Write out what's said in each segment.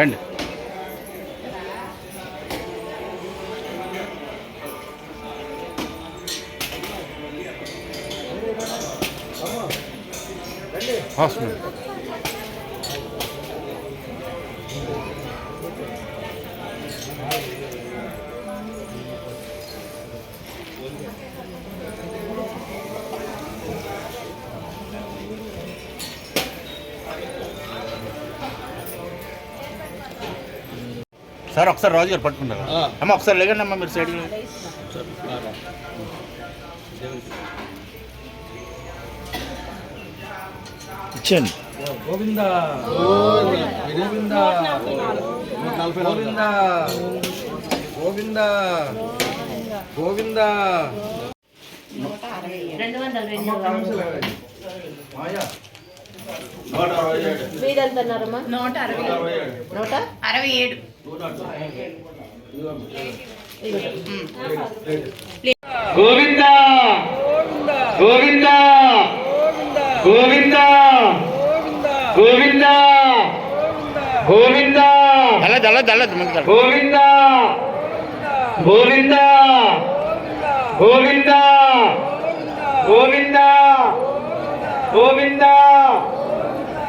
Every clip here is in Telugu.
రండి హాస్పిటల్ సార్ ఒకసారి రాజు గారు పట్టుకుంటారా అమ్మ ఒకసారి లేకండి అమ్మ మీరు సైడ్కి. ఇచ్చేయండి. గోవింద. గోవింద. గోవింద. గోవింద. గోవింద. రెండు వందలు రెండు. మీరు ఎంత అన్నారమ్మా నూట అరవై నూట అరవై ఏడు గోవింద గోవింద గోవింద గోవింద గోవింద అల్లది అల్లది అల్లది ముందుకు గోవింద గోవింద గోవింద గోవింద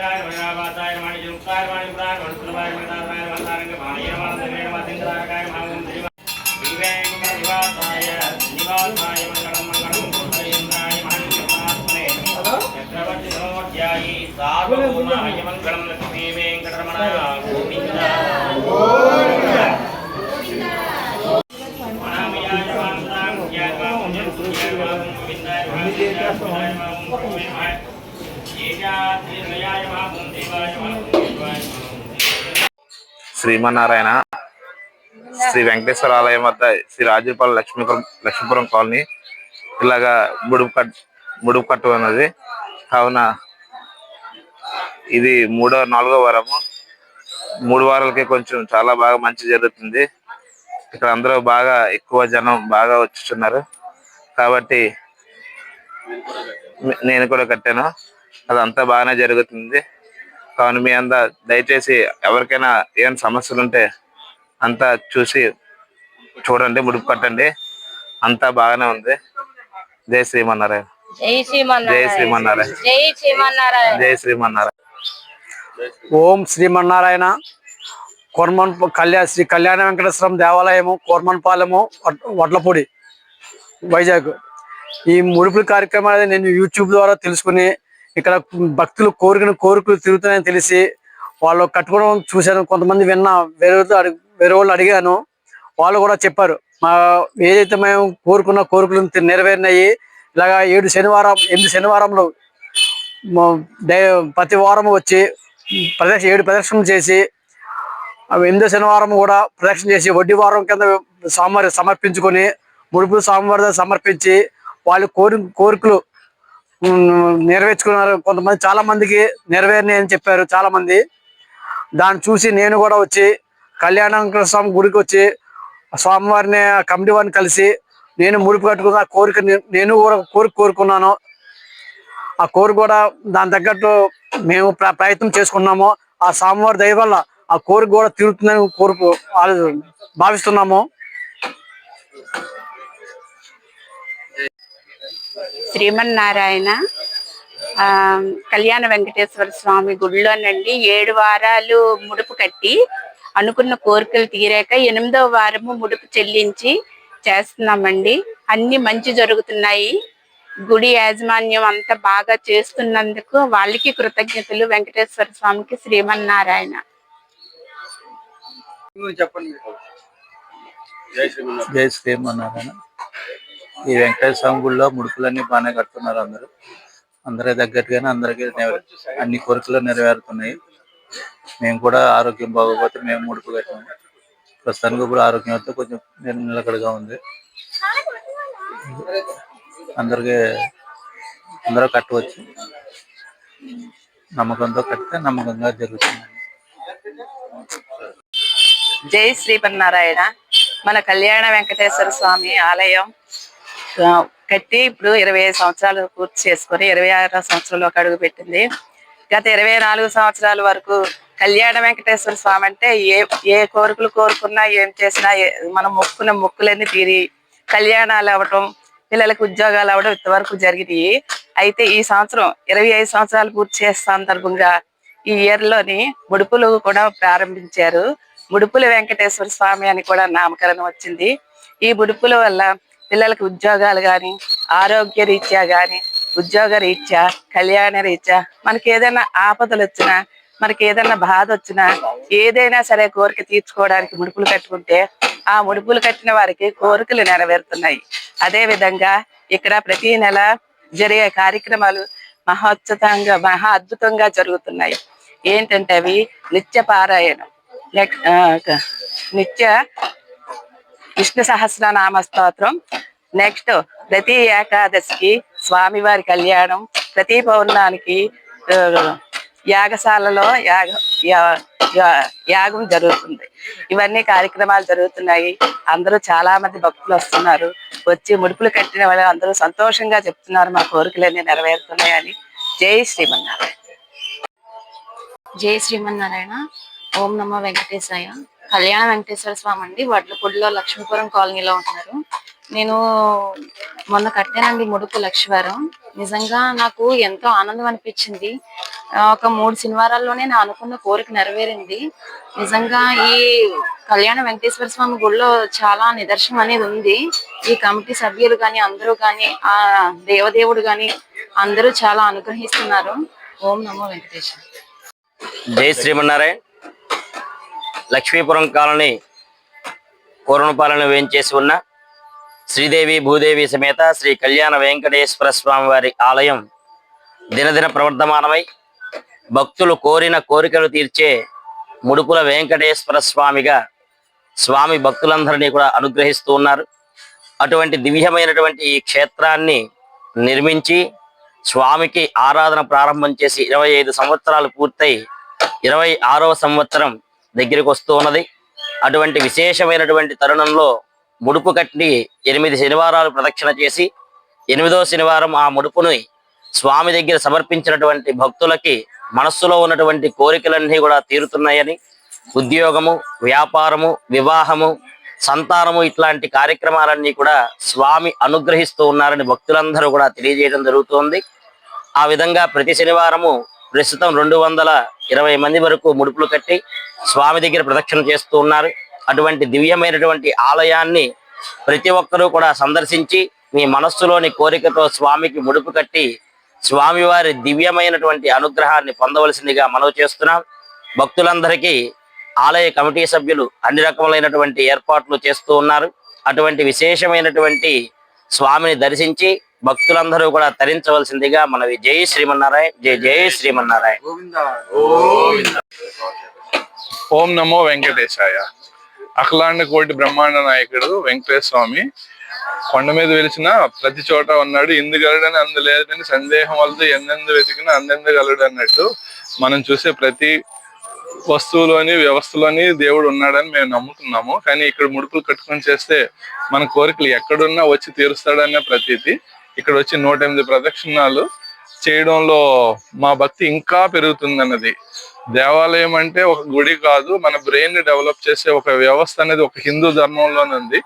യായ വരാവാതായ മണിജുക്കായ മണിപുരായ മണിപുരായ മണിതായ മണിതാരംഗ മാണിയ വാസനേ വാസിന്ദ്രാകായ മഹാഗുണ ദിവൈവ ദിവാതായ ദിവാതായ മംഗളം മംഗളം കുന്തേന്ദ്രായ മഹാത്മനേ ചക്രവർത്തി നോധ്യായി സാർവഭൗമായ മംഗളം ലക്ഷ്മീ വെങ്കടരമണ శ్రీమన్నారాయణ శ్రీ వెంకటేశ్వర ఆలయం వద్ద శ్రీ రాజుపాల లక్ష్మీపురం లక్ష్మీపురం కాలనీ ఇలాగా ముడుపు కట్ ముడుపు కట్టు ఉన్నది. కావున ఇది మూడో నాలుగో వారము. మూడు వారాలకి కొంచెం చాలా బాగా మంచి జరుగుతుంది. ఇక్కడ అందరూ బాగా ఎక్కువ జనం బాగా వచ్చుచున్నారు. కాబట్టి నేను కూడా కట్టాను. అదంతా బాగానే జరుగుతుంది. కావున మీ అంతా దయచేసి ఎవరికైనా ఏమైనా సమస్యలు ఉంటే అంతా చూసి చూడండి ముడుపు కట్టండి. అంతా బాగానే ఉంది. జై శ్రీమన్నారాయణ. జై శ్రీమన్నారాయణ. జై శ్రీమన్నారాయణ. జై శ్రీమన్నారాయణ. ఓం శ్రీమన్నారాయణ. కోర్మన్ కళ్యాణ శ్రీ కళ్యాణ వెంకటేశ్వరం దేవాలయము కోర్మన్పాలెము వడ్- వడ్లపూడి వైజాగ్. ఈ ముడుపుల కార్యక్రమం అనేది నేను యూట్యూబ్ ద్వారా తెలుసుకుని ఇక్కడ భక్తులు కోరికను కోరికలు తిరుగుతున్నాయని తెలిసి వాళ్ళు కట్టుకోవడం చూశాను. కొంతమంది విన్నా వేరే అడిగి వేరే వాళ్ళు అడిగాను. వాళ్ళు కూడా చెప్పారు. మా ఏదైతే మేము కోరుకున్న కోరికలు నెరవేరినాయి. ఇలాగా ఏడు శనివారం ఎనిమిది శనివారంలో ప్రతి వారం వచ్చి ప్రదక్షిణ ఏడు ప్రదక్షిణలు చేసి ఎనిమిదో శనివారం కూడా ప్రదక్షిణ చేసి వడ్డీ వారం కింద స్వామివారి సమర్పించుకొని ముడుపు స్వామివారి సమర్పించి వాళ్ళ కోరి కోరికలు నెరవేర్చుకున్నారు. కొంతమంది చాలా మందికి నెరవేరినాయి అని చెప్పారు చాలా మంది. దాన్ని చూసి నేను కూడా వచ్చి కళ్యాణ స్వామి గుడికి వచ్చి స్వామివారిని ఆ కమిటీ వారిని కలిసి నేను ముడుపు కట్టుకున్న కోరిక నేను కూడా కోరిక కోరుకున్నాను. ఆ కోరిక కూడా దాని తగ్గట్టు మేము ప్ర- ప్రయత్నం చేసుకున్నాము. ఆ స్వామివారి దయ వల్ల ఆ కోరిక కూడా తీరుతుందని కోరుకు భావిస్తున్నాము. శ్రీమన్నారాయణ ఆ, కళ్యాణ వెంకటేశ్వర స్వామి గుడిలోనండి ఏడు వారాలు ముడుపు కట్టి అనుకున్న కోరికలు తీరాక ఎనిమిదవ వారము ముడుపు చెల్లించి చేస్తున్నామండి. అన్ని మంచి జరుగుతున్నాయి. గుడి యాజమాన్యం అంతా బాగా చేస్తున్నందుకు వాళ్ళకి కృతజ్ఞతలు. వెంకటేశ్వర స్వామికి శ్రీమన్నారాయణ. జై శ్రీమన్నారాయణ. ఈ వెంకటేశ్వర స్వామి గుడిలో ముడుపులన్నీ బాగానే కడుతున్నారు అందరూ. అందరి దగ్గరగానే అందరికీ అన్ని కోరికలు నెరవేరుతున్నాయి. మేము కూడా ఆరోగ్యం బాగోకపోతే మేము ముడుపు కట్టాము. ప్రస్తుతానికి కూడా ఆరోగ్యం అయితే కొంచెం నిల- నిలకడగా ఉంది. అందరికీ అందరూ కట్టవచ్చు. నమ్మకంతో కట్టితే నమ్మకంగా జరుగుతుంది. జై శ్రీపన్నారాయణ మన కళ్యాణ వెంకటేశ్వర స్వామి ఆలయం కట్టి ఇప్పుడు ఇరవై ఐదు సంవత్సరాలు పూర్తి చేసుకొని ఇరవై ఆరో సంవత్సరంలోకి అడుగు పెట్టింది. గత ఇరవై నాలుగు సంవత్సరాల వరకు కళ్యాణ వెంకటేశ్వర స్వామి అంటే ఏ ఏ కోరికలు కోరుకున్నా ఏం చేసినా మనం మొక్కున్న మొక్కులన్నీ తీరి కళ్యాణాలు అవ్వటం పిల్లలకు ఉద్యోగాలు అవ్వడం ఇంతవరకు జరిగినాయి. అయితే ఈ సంవత్సరం ఇరవై ఐదు సంవత్సరాలు పూర్తి చేసే సందర్భంగా ఈ ఇయర్లోని ముడుపులు కూడా ప్రారంభించారు. ముడుపుల వెంకటేశ్వర స్వామి అని కూడా నామకరణం వచ్చింది. ఈ ముడుపుల వల్ల పిల్లలకు ఉద్యోగాలు కానీ ఆరోగ్య రీత్యా కానీ ఉద్యోగ రీత్యా కళ్యాణ రీత్యా మనకి ఏదైనా ఆపదలు వచ్చినా మనకి ఏదైనా బాధ వచ్చినా ఏదైనా సరే కోరిక తీర్చుకోవడానికి ముడుపులు కట్టుకుంటే ఆ ముడుపులు కట్టిన వారికి కోరికలు నెరవేరుతున్నాయి. అదే విధంగా ఇక్కడ ప్రతి నెల జరిగే కార్యక్రమాలు మహోత్సతంగా మహా అద్భుతంగా జరుగుతున్నాయి. ఏంటంటే అవి నిత్య పారాయణం. నిత్య విష్ణు సహస్రనామ స్తోత్రం నెక్స్ట్ ప్రతి ఏకాదశికి స్వామివారి కళ్యాణం ప్రతి పౌర్ణానికి యాగశాలలో యాగ యా- యాగం జరుగుతుంది. ఇవన్నీ కార్యక్రమాలు జరుగుతున్నాయి. అందరూ చాలా మంది భక్తులు వస్తున్నారు. వచ్చి ముడుపులు కట్టిన వాళ్ళు అందరూ సంతోషంగా చెప్తున్నారు మా కోరికలన్నీ నెరవేరుతున్నాయని. జై శ్రీమన్నారాయణ. జై శ్రీమన్నారాయణ. ఓం నమ వెంకటేశాయ. కళ్యాణ వెంకటేశ్వర స్వామి అండి వడ్లపూడిలో లక్ష్మీపురం కాలనీలో ఉంటున్నారు నేను మొన్న కట్టానండి ముడుపు లక్ష్మీవారం. నిజంగా నాకు ఎంతో ఆనందం అనిపించింది. ఒక మూడు శనివారాల్లోనే నా అనుకున్న కోరిక నెరవేరింది. నిజంగా ఈ కళ్యాణ వెంకటేశ్వర స్వామి గుడిలో చాలా నిదర్శనం అనేది ఉంది. ఈ కమిటీ సభ్యులు కానీ అందరూ కానీ ఆ దేవదేవుడు కానీ అందరూ చాలా అనుగ్రహిస్తున్నారు. ఓం నమో వెంకటేశ్వర జై శ్రీమన్నారాయణ. లక్ష్మీపురం కాలనీ పూర్ణపాలన వేయించేసి ఉన్న శ్రీదేవి భూదేవి సమేత శ్రీ కళ్యాణ వెంకటేశ్వర స్వామి వారి ఆలయం దినదిన ప్రవర్ధమానమై భక్తులు కోరిన కోరికలు తీర్చే ముడుపుల వెంకటేశ్వర స్వామిగా స్వామి భక్తులందరినీ కూడా అనుగ్రహిస్తూ ఉన్నారు. అటువంటి దివ్యమైనటువంటి ఈ క్షేత్రాన్ని నిర్మించి స్వామికి ఆరాధన ప్రారంభం చేసి ఇరవై ఐదు సంవత్సరాలు పూర్తయి ఇరవై ఆరవ సంవత్సరం దగ్గరికి వస్తూ ఉన్నది అటువంటి విశేషమైనటువంటి తరుణంలో ముడుపు కట్టి ఎనిమిది శనివారాలు ప్రదక్షిణ చేసి ఎనిమిదో శనివారం ఆ ముడుపుని స్వామి దగ్గర సమర్పించినటువంటి భక్తులకి మనస్సులో ఉన్నటువంటి కోరికలన్నీ కూడా తీరుతున్నాయని ఉద్యోగము వ్యాపారము వివాహము సంతానము ఇట్లాంటి కార్యక్రమాలన్నీ కూడా స్వామి అనుగ్రహిస్తూ ఉన్నారని భక్తులందరూ కూడా తెలియజేయడం జరుగుతోంది. ఆ విధంగా ప్రతి శనివారము ప్రస్తుతం రెండు వందల ఇరవై మంది వరకు ముడుపులు కట్టి స్వామి దగ్గర ప్రదక్షిణ చేస్తూ ఉన్నారు. అటువంటి దివ్యమైనటువంటి ఆలయాన్ని ప్రతి ఒక్కరూ కూడా సందర్శించి మీ మనస్సులోని కోరికతో స్వామికి ముడుపు కట్టి స్వామివారి దివ్యమైనటువంటి అనుగ్రహాన్ని పొందవలసిందిగా మనవి చేస్తున్నాం. భక్తులందరికీ ఆలయ కమిటీ సభ్యులు అన్ని రకములైనటువంటి ఏర్పాట్లు చేస్తూ ఉన్నారు. అటువంటి విశేషమైనటువంటి స్వామిని దర్శించి భక్తులందరూ కూడా తరించవలసిందిగా మనవి జై శ్రీమన్నారాయణ జై జై శ్రీమన్నారాయణ. ఓం నమో వెంకటేశాయ. అఖలాండ కోటి బ్రహ్మాండ నాయకుడు వెంకటేశ్వర స్వామి. కొండ మీద వెలిసిన ప్రతి చోట ఉన్నాడు. ఇందుగలడని అందులేదని సందేహం వల్ల ఎందెందు వెతికినా అందెందుగలడు అన్నట్టు మనం చూసే ప్రతి వస్తువులోని వ్యవస్థలోని దేవుడు ఉన్నాడని మేము నమ్ముతున్నాము. కానీ ఇక్కడ ముడుపులు కట్టుకొని చేస్తే మన కోరికలు ఎక్కడున్నా వచ్చి తీరుస్తాడనే ప్రతీతి. ఇక్కడ వచ్చి నూట ఎనిమిది ప్రదక్షిణాలు చేయడంలో మా భక్తి ఇంకా పెరుగుతుందన్నది. దేవాలయం అంటే ఒక గుడి కాదు మన బ్రెయిన్ని డెవలప్ చేసే ఒక వ్యవస్థ అనేది ఒక హిందూ ధర్మంలోనే ఉంది.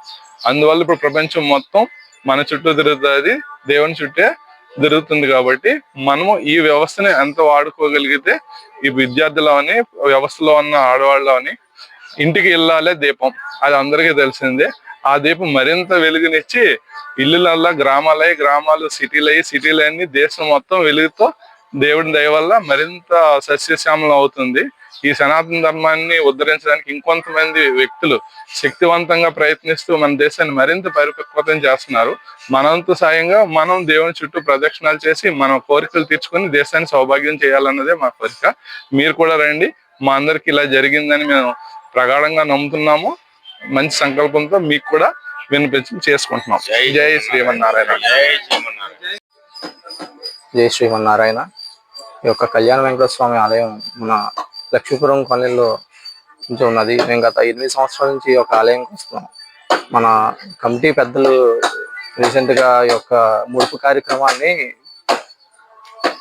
అందువల్ల ఇప్పుడు ప్రపంచం మొత్తం మన చుట్టూ తిరుగుతుంది దేవుని చుట్టే తిరుగుతుంది కాబట్టి మనము ఈ వ్యవస్థని ఎంత వాడుకోగలిగితే ఈ విద్యార్థులు అని వ్యవస్థలో ఉన్న ఆడవాళ్ళు అని ఇంటికి వెళ్ళాలే దీపం. అది అందరికీ తెలిసిందే. ఆ దీపం మరింత వెలుగునిచ్చి ఇల్లులల్లా గ్రామాలయ్యి గ్రామాలు సిటీలయ్యి సిటీలన్నీ సిటీలు అన్ని దేశం మొత్తం వెలుగుతో దేవుడి దయ వల్ల మరింత సస్యశ్యామలం అవుతుంది. ఈ సనాతన ధర్మాన్ని ఉద్ధరించడానికి ఇంకొంతమంది వ్యక్తులు శక్తివంతంగా ప్రయత్నిస్తూ మన దేశాన్ని మరింత పరిపక్వతం చేస్తున్నారు. మనంత సాయంగా మనం దేవుని చుట్టూ ప్రదక్షిణాలు చేసి మన కోరికలు తీర్చుకొని దేశాన్ని సౌభాగ్యం చేయాలన్నదే మా కోరిక. మీరు కూడా రండి. మా అందరికి ఇలా జరిగిందని మేము ప్రగాఢంగా నమ్ముతున్నాము. మంచి సంకల్పంతో మీకు కూడా వినిపించి చేసుకుంటున్నాం. జై శ్రీమన్నారాయణ. జై శ్రీమన్నారాయణ. ఈ యొక్క కళ్యాణ వెంకటేశ్వర స్వామి ఆలయం మన లక్ష్మీపురం కాలనీలో నుంచి ఉన్నది. మేము గత ఎనిమిది సంవత్సరాల నుంచి ఈ యొక్క ఆలయంకి వస్తున్నాం. మన కమిటీ పెద్దలు రీసెంట్గా ఈ యొక్క ముడుపు కార్యక్రమాన్ని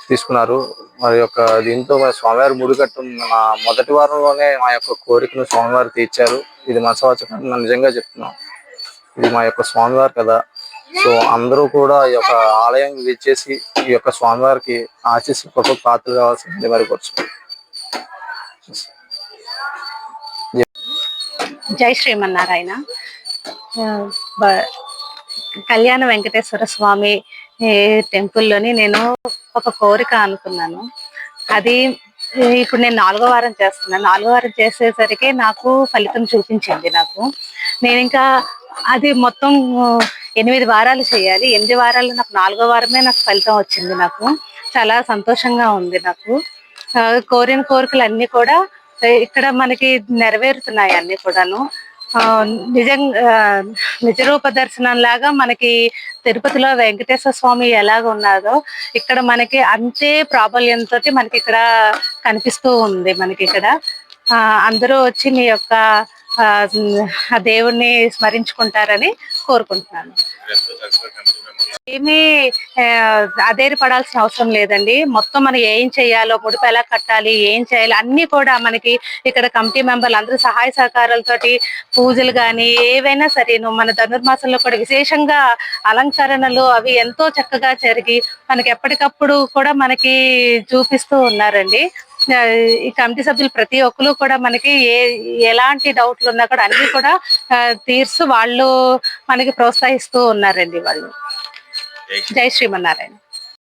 తీసుకున్నారు. మరి యొక్క దీంతో మన స్వామివారి ముడికట్టు మన మొదటి వారంలోనే మా యొక్క కోరికను స్వామివారు తీర్చారు. ఇది మనసవాచకం నిజంగా చెప్తున్నాం. ఇది మా యొక్క స్వామివారు కదా సో అందరూ కూడా ఈ యొక్క ఆలయం విచ్చేసి ఈ యొక్క స్వామివారికి ఆశీస్సు కృపకు పాత్ర కావాల్సింది మరి కూర్చు జై శ్రీమన్నారాయణ. కళ్యాణ వెంకటేశ్వర స్వామి ఏ, టెంపుల్లోని నేను ఒక కోరిక అనుకున్నాను. అది ఇప్పుడు నేను నాలుగో వారం చేస్తున్నాను. నాలుగో వారం చేసేసరికి నాకు ఫలితం చూపించింది నాకు. నేను ఇంకా అది మొత్తం ఎనిమిది వారాలు చేయాలి. ఎనిమిది వారాలు నాకు నాలుగో వారమే నాకు ఫలితం వచ్చింది నాకు. చాలా సంతోషంగా ఉంది నాకు. కోరిన కోరికలు అన్ని కూడా ఇక్కడ మనకి నెరవేరుతున్నాయి అన్ని కూడాను. నిజంగా ఆ, నిజరూప దర్శనం లాగా మనకి తిరుపతిలో వెంకటేశ్వర స్వామి ఎలాగ ఉన్నారో ఇక్కడ మనకి అంతే ప్రాబల్యంతో మనకి ఇక్కడ కనిపిస్తూ ఉంది మనకి ఇక్కడ. ఆ, అందరూ వచ్చి మీ యొక్క ఆ దేవుణ్ణి స్మరించుకుంటారని కోరుకుంటున్నాను. ఏమీ అదేరి పడాల్సిన అవసరం లేదండి. మొత్తం మనం ఏం చేయాలో ముడుపు ఎలా కట్టాలి ఏం చేయాలి అన్ని కూడా మనకి ఇక్కడ కమిటీ మెంబర్లు అందరూ సహాయ సహకారాలతోటి పూజలు కానీ ఏవైనా సరే మన ధనుర్మాసంలో కూడా విశేషంగా అలంకరణలు అవి ఎంతో చక్కగా జరిగి మనకి ఎప్పటికప్పుడు కూడా మనకి చూపిస్తూ ఉన్నారండి. ఈ కమిటీ సభ్యులు ప్రతి ఒక్కరు కూడా మనకి ఏ ఎలాంటి డౌట్లు ఉన్నా కూడా అన్ని కూడా తీర్చు వాళ్ళు మనకి ప్రోత్సహిస్తూ ఉన్నారండి వాళ్ళు. జై శ్రీమన్నారాయణ.